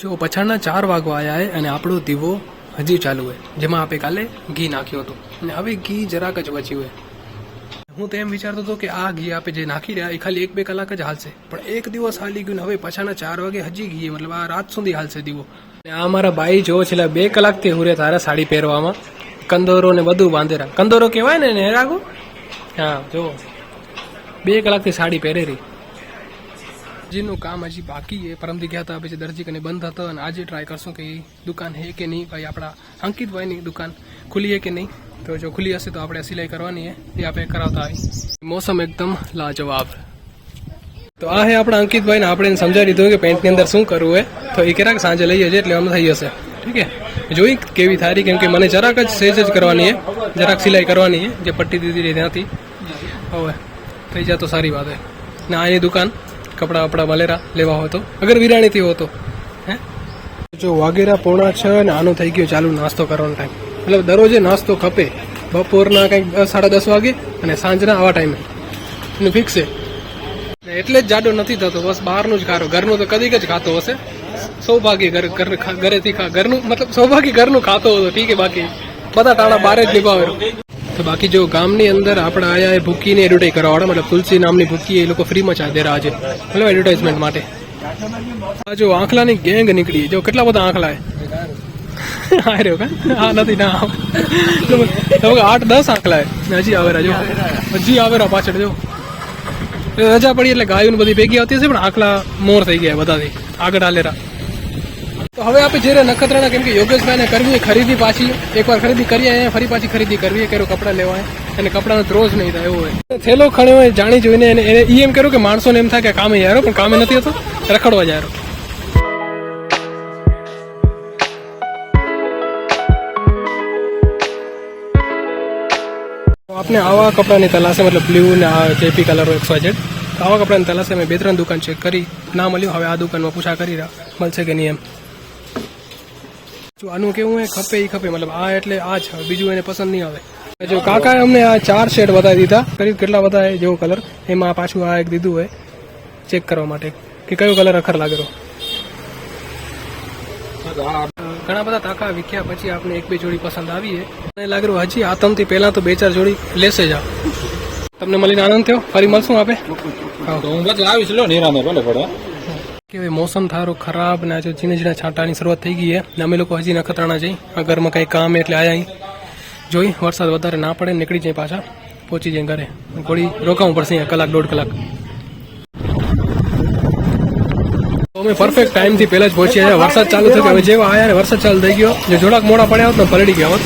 જો પછાડના ચાર વાગવા આવ્યા છે અને આપણો દીવો હજી ચાલુ હોય જેમાં આપણે કાલે ઘી નાખ્યો હતો. અને હવે ઘી જરાક જ બચ્યું હોય હું તો એમ વિચારતો હતો કે આ ઘી આપણે જે નાખી રહ્યા, એ ખાલી એક બે કલાક જ હાલશે. પણ એક દિવસ હાલી ગયું હવે પછાના ચાર વાગે હજી ઘી, મતલબ આ રાત સુધી હાલશે દીવો. અને આ મારા બાઈ જો છેલ્લા બે કલાકથી હુરે તારા સાડી પહેરવામાં. કંદોરો ને બધું બાંધેરા કંદોરો કહેવાય ને ને હા જો. બે કલાકથી સાડી પહેરેરી હજીનું કામ હજી બાકી છે. પરમથી ગયા હતા પછી દરજી કને બંધ હતો અને આજે ટ્રાય કરશું કે દુકાન હે કે નહીં. ભાઈ, આપણા અંકિતભાઈની દુકાન ખુલી હે કે નહીં? તો જો ખુલી હશે તો આપણે સિલાઈ કરવાની છે. એ આપણે કરાવતા હોય મોસમ એકદમ લાજવાબ. તો આ હે આપણા અંકિતભાઈને આપણે સમજાવી દીધું કે પેન્ટની અંદર શું કરવું હોય તો એ ક્યારેક સાંજે લઈ જશે એટલે આમ થઈ જશે. ઠીક છે જોઈ કેવી થારી, કેમ કે મને જરાક જ સેજ જ કરવાની છે જરાક સિલાઈ કરવાની છે જે પટ્ટી દીધી છે ત્યાંથી. હવે થઈ જાય તો સારી વાત હે. ને એની દુકાન. કપડાં વપડા વલેરા લેવા હોય તો અગર વિરાણીથી હોતો, હે? જો વાગેરા પોણા છ ને આનું થઈ ગયું ચાલુ નાસ્તો કરવાનો ટાઈમ મતલબ દરરોજે નાસ્તો ખપે, બપોરના કંઈક સાડા દસ વાગે અને સાંજના આવા ટાઈમે એનું ફિક્સ છે એટલે જ જાડો નથી થતો, બસ બહારનું જ ખારો. ઘરનું તો કદીક જ ખાતો હશે. સૌભાગ્ય ઘર ઘર ઘરેથી ઘરનું, મતલબ સૌભાગ્ય ઘરનું ખાતો હતો, ઠીક બાકી. બધા ટાણા બહાર જ નિભાવેલો તો બાકી જો ગામની અંદર આપણે આયા એ ભૂકીને એડવર્ટાઈઝ કરવાવાળા મતલબ તુલસી નામની ભૂકી એ લોકો ફ્રીમાં ચા દે રહ્યા છે મતલબ એડવર્ટાઇઝમેન્ટ માટે. આ જો આંખલાની ગેંગ નીકળી, જો કેટલા બધા આંખલા આ રહ્યો કા? આ નથી, ના. આઠ દસ આંખલા હજી આવેરા જો. હજી આવેરા પાછળ, જો. રજા પડી એટલે ગાયું બધી ભેગી આવતી હશે પણ આખલા મોર થઈ ગયા બધાથી. આગળ હાલેરા તો હવે આપણે જયારે નખત્રાણા, કેમ કે યોગેશભાઈને કરવી ખરીદી પાછી, એકવાર ખરીદી કરીએ અહીંયા ફરી પાછી ખરીદી કરવી કેરો કપડાં લેવા અને કપડાનો ત્રોજ નહીં થાય, એવું હોય. થેલો ખણ્યો હોય, જાણી જોઈને એને એને એમ કર્યું કે માણસોને એમ થાય કે કામે યારો પણ કામે નથી હતો, રખડવા તો આપણે આવા કપડાની તલાશે, મતલબ બ્લુ ને આ જેપી કલર એક વાય જેડ આવા કપડાની તલાશે મેં બે ત્રણ દુકાન ચેક કરી, ના મળ્યું. હવે આ દુકાનમાં પૂછા કરી રહ્યા, મળશે કે નહીં એમ. જો આનું કેવું હોય ખપે એ ખપે. મતલબ આ એટલે આ જ બીજું એને પસંદ નહીં આવે. જો કાકાએ અમને આ ચાર શેડ બતાવી દીધા. કરીબ કેટલા બધા જેવો કલર. એમાં પાછું આ એક દીધું હોય ચેક કરવા માટે. કે કયો કલર અખર લાગેલો ઘણા બધા તાકા વિખ્યા પછી આપણે એક બે જોડી પસંદ આવી મને લાગ્યું હજી આતમથી પહેલા તો બે ચાર જોડી લેશે જ તમને મળીને આનંદ થયો? ફરી મળશું આપે? હા. હું આવીશ લો નિરાને ભલે પડે. કે મોસમ થારો ખરાબ ને આજે ઝીણા ઝીણા છાંટાની શરૂઆત થઈ ગઈ છે અમે લોકો હજી નખત્રાણા જઈ. આ ઘરમાં કંઈ કામ એટલે આયા જોઈ, વરસાદ વધારે ના પડે નીકળી જાય પાછા. પહોંચી જાય ઘરે. ઘોડી રોકાવું પડશે અહીંયા કલાક, દોઢ કલાક. અમે પરફેક્ટ ટાઈમથી પહેલા જ પહોંચ્યા વરસાદ ચાલુ થયો હવે જેવા આયા ને વરસાદ ચાલુ થઈ ગયો. જે જોડાક મોડા પડ્યા હોત ને પલળી ગયા હોત.